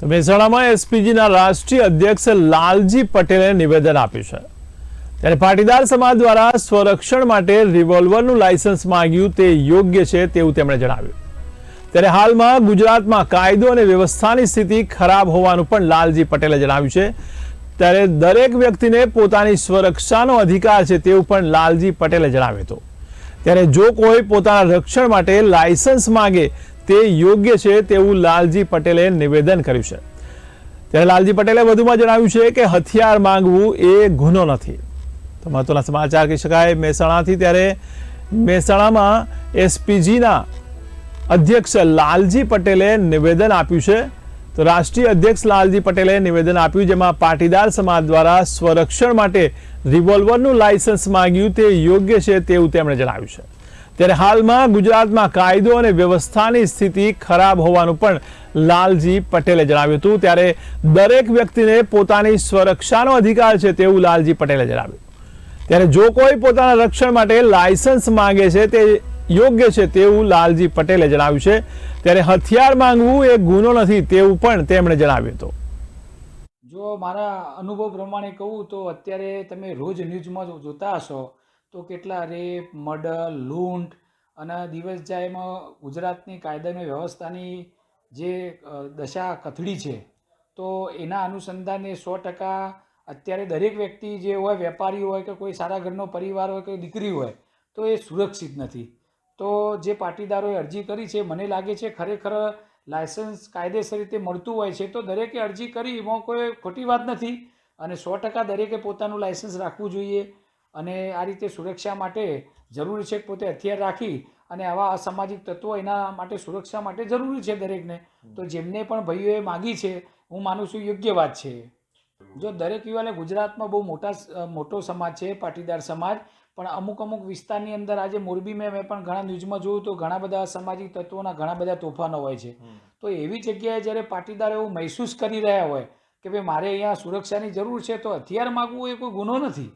તો મહેસાણામાં એસપીજીના રાષ્ટ્રીય અધ્યક્ષ લાલજી પટેલે નિવેદન આપ્યું છે. ત્યારે પાટીદાર સમાજ દ્વારા સ્વરક્ષણ માટે રિવોલ્વરનું લાયસન્સ માંગ્યું તે યોગ્ય છે તેવું તેમણે જણાવ્યું. ત્યારે હાલમાં ગુજરાતમાં કાયદો અને વ્યવસ્થાની સ્થિતિ ખરાબ હોવાનું પણ લાલજી પટેલે જણાવ્યું છે. ત્યારે દરેક વ્યક્તિને પોતાની સ્વરક્ષાનો અધિકાર છે તેવું પણ લાલજી પટેલે જણાવ્યું હતું. ત્યારે જો કોઈ પોતાના રક્ષણ માટે લાયસન્સ માંગે તે યોગ્ય છે તેવું લાલજી પટેલે નિવેદન કર્યું છે. ત્યારે લાલજી પટેલે વધુમાં જણાવ્યું છે કે હથિયાર માંગવું એ ગુનો નથી. તો મહત્વના સમાચાર કહી શકાય, મહેસાણાથી ત્યારે મહેસાણામાં એસપીજીના અધ્યક્ષ લાલજી પટેલે નિવેદન આપ્યું છે. તો રાષ્ટ્રીય અધ્યક્ષ લાલજી પટેલે નિવેદન આપ્યું જેમાં પાટીદાર સમાજ દ્વારા સ્વરક્ષણ માટે રિવોલ્વરનું લાયસન્સ માંગ્યું તે યોગ્ય છે તેવું તેમણે જણાવ્યું છે. ત્યારે હાલમાં ગુજરાતમાં કાયદો અને વ્યવસ્થાની સ્થિતિ ખરાબ હોવાનું પણ લાલજી પટેલે જણાવ્યું હતું. ત્યારે દરેક વ્યક્તિને પોતાની સ્વરક્ષાનો અધિકાર છે તેવું લાલજી પટેલે જણાવ્યું. ત્યારે જો કોઈ પોતાના રક્ષણ માટે લાયસન્સ માંગે છે, તે યોગ્ય છે તેવું લાલજી પટેલે જણાવ્યું છે. ત્યારે હથિયાર માંગવું એ ગુનો નથી તેવું પણ તેમણે જણાવ્યું હતું. જો મારા અનુભવ પ્રમાણે કહું તો અત્યારે તમે રોજ ન્યૂઝમાં જોતા હશો તો કેટલા રેપ મર્ડર લૂંટ અને દિવસ જાય એમાં ગુજરાતની કાયદાની વ્યવસ્થાની જે દશા કથળી છે, તો એના અનુસંધાને સો ટકા અત્યારે દરેક વ્યક્તિ જે હોય, વેપારી હોય કે કોઈ સારા ઘરનો પરિવાર હોય કે દીકરી હોય, તો એ સુરક્ષિત નથી. તો જે પાટીદારોએ અરજી કરી છે, મને લાગે છે ખરેખર લાયસન્સ કાયદેસર રીતે મળતું હોય છે, તો દરેકે અરજી કરી, એમાં કોઈ ખોટી વાત નથી. અને સો ટકા દરેકે પોતાનું લાયસન્સ રાખવું જોઈએ. અને આ રીતે સુરક્ષા માટે જરૂરી છે પોતે હથિયાર રાખી અને આવા અસામાજિક તત્વો એના માટે સુરક્ષા માટે જરૂરી છે દરેકને. તો જેમને પણ ભાઈઓએ માગી છે હું માનું છું યોગ્ય વાત છે. જો દરેક યુવાને ગુજરાતમાં બહુ મોટા મોટો સમાજ છે પાટીદાર સમાજ પણ અમુક અમુક વિસ્તારની અંદર આજે મોરબી મેં પણ ઘણા ન્યૂઝમાં જોયું તો ઘણા બધા સામાજિક તત્વોના ઘણા બધા તોફાનો હોય છે. તો એવી જગ્યાએ જ્યારે પાટીદાર એવું મહેસૂસ કરી રહ્યા હોય કે ભાઈ મારે અહીંયા સુરક્ષાની જરૂર છે તો હથિયાર માગવું એ કોઈ ગુનો નથી.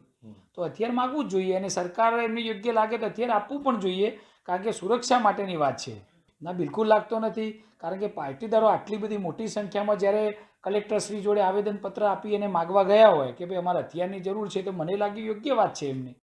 તો હથિયાર માગવું જ જોઈએ અને સરકાર એમને યોગ્ય લાગે તો હથિયાર આપવું પણ જોઈએ, કારણ કે સુરક્ષા માટેની વાત છે. ના, બિલકુલ લાગતો નથી, કારણ કે પાટીદારો આટલી બધી મોટી સંખ્યામાં જ્યારે કલેક્ટરશ્રી જોડે આવેદનપત્ર આપી અને માગવા ગયા હોય કે ભાઈ અમારે હથિયારની જરૂર છે, તો મને લાગ્યું યોગ્ય વાત છે એમની.